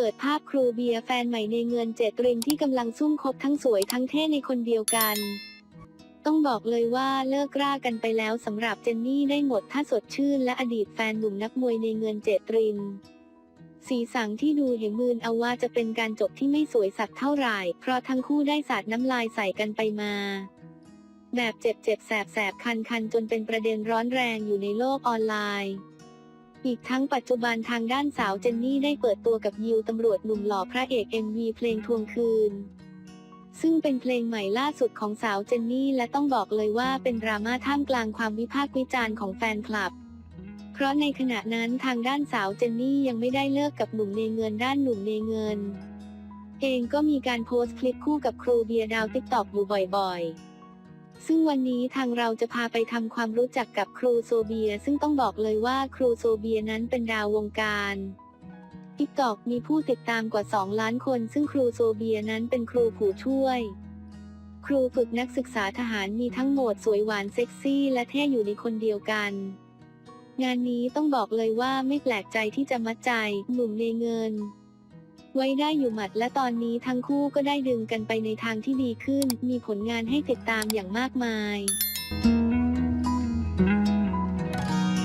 ปิดภาพครูเบียร์แฟนใหม่ในเงินเจตรินที่กำลังซุ่มคบทั้งสวยทั้งเท่ในคนเดียวกัน ต้องบอกเลยว่าเลิกรากันไปแล้วสำหรับเจนนี่ได้หมดถ้าสดชื่นและอดีตแฟนหนุ่มนักมวยในเงินเจตริน สีสังที่ดูเห็นมืนเอาว่าจะเป็นการจบที่ไม่สวยสักเท่าไหร่ เพราะทั้งคู่ได้สาดน้ำลายใส่กันไปมาแบบเจ็บเจ็บแสบแสบคันคันจนเป็นประเด็นร้อนแรงอยู่ในโลกออนไลน์ อีกทั้งปัจจุบันทางด้านสาวเจนนี่ได้เปิดตัวกับยิวตำรวจหนุ่มหล่อพระเอก MV เพลงทวงคืน ซึ่งเป็นเพลงใหม่ล่าสุดของสาวเจนนี่และต้องบอกเลยว่าเป็นดราม่าท่ามกลางความวิพากษ์วิจารณ์ของแฟนคลับ เพราะในขณะนั้นทางด้านสาวเจนนี่ยังไม่ได้เลิกกับหนุ่มเนเงินด้านหนุ่มเนเงิน เองก็มีการโพสต์คลิปคู่กับครูเบียร์ดาวติ๊กตอกอยู่บ่อยๆ ซึ่งวันนี้ทางเราจะพาไปทำความรู้จักกับครูโซเบีย ซึ่งต้องบอกเลยว่าครูโซเบียนั้นเป็นดาววงการติ๊กตอกมีผู้ติดตามกว่า 2 ล้านคน ซึ่งครูโซเบียนั้นเป็นครูผู้ช่วย ครูฝึกนักศึกษาทหารมีทั้งโหมดสวยหวานเซ็กซี่ และเท่อยู่ในคนเดียวกัน งานนี้ต้องบอกเลยว่าไม่แปลกใจที่จะมัดใจหนุ่มเนเงิน ไว้ได้อยู่หมัดและตอนนี้ทั้งคู่ก็ได้ดึงกันไปในทางที่ดีขึ้น มีผลงานให้ติดตามอย่างมากมาย